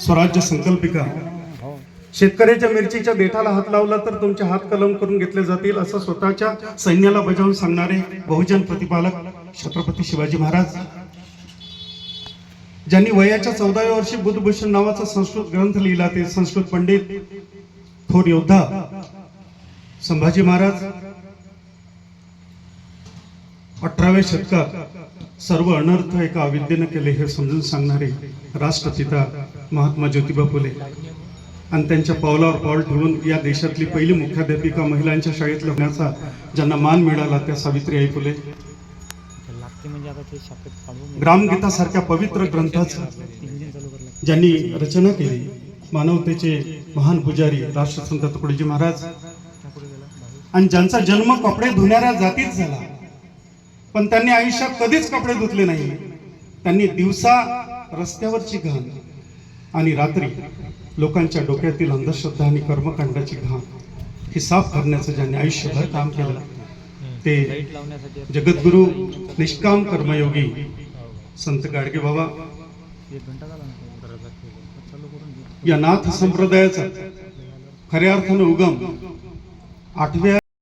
स्वराज्य संकल्पिका. शेतकऱ्याच्या मिरचीच्या देठाला हात लावला तर तुमचे हात कलम करून घेतले जातील असं स्वतःच्या सैन्याला बजावून सांगणारे बहुजन प्रतिपालक छत्रपती शिवाजी महाराज. ज्यांनी वयाच्या चौदाव्या वर्षी बुद्धभूषण नावाचा संस्कृत ग्रंथ लिहिला ते संस्कृत पंडित थोर योद्धा संभाजी महाराज. अठराव्या शतकात सर्व अनर्थ एका अविद्येनं केले हे समजून सांगणारे राष्ट्रपिता महात्मा ज्योतिबा फुले. आणि त्यांच्या पावलावर पाऊल ठेवून या देशातली पहिली मुख्याध्यापिका महिलांच्या शाळेत लग्नाचा ज्यांना मान मिळाला त्या सावित्रीबाई फुले. ग्रामगीतासारख्या पवित्र ग्रंथाचं ज्यांनी रचना केली मानवतेचे महान पुजारी राष्ट्रसंत तुकडोजी महाराज. आणि ज्यांचा जन्म कपडे धुणाऱ्या जातीत झाला पण त्यांनी आयुष्यात कधीच कपडे धुतले नाही. त्यांनी दिवसा रस्त्यावरची घाण आणि रात्री लोकांच्या डोक्यातील अंधश्रद्धा आणि कर्मकांडाची घाण हे साफ करण्याचं ज्यांनी आयुष्यभर काम केलं ते जगद्गुरु निष्काम कर्मयोगी संत गाडगे बाबा. या नाथ संप्रदायाचा खऱ्या अर्थानं उगम आठव्या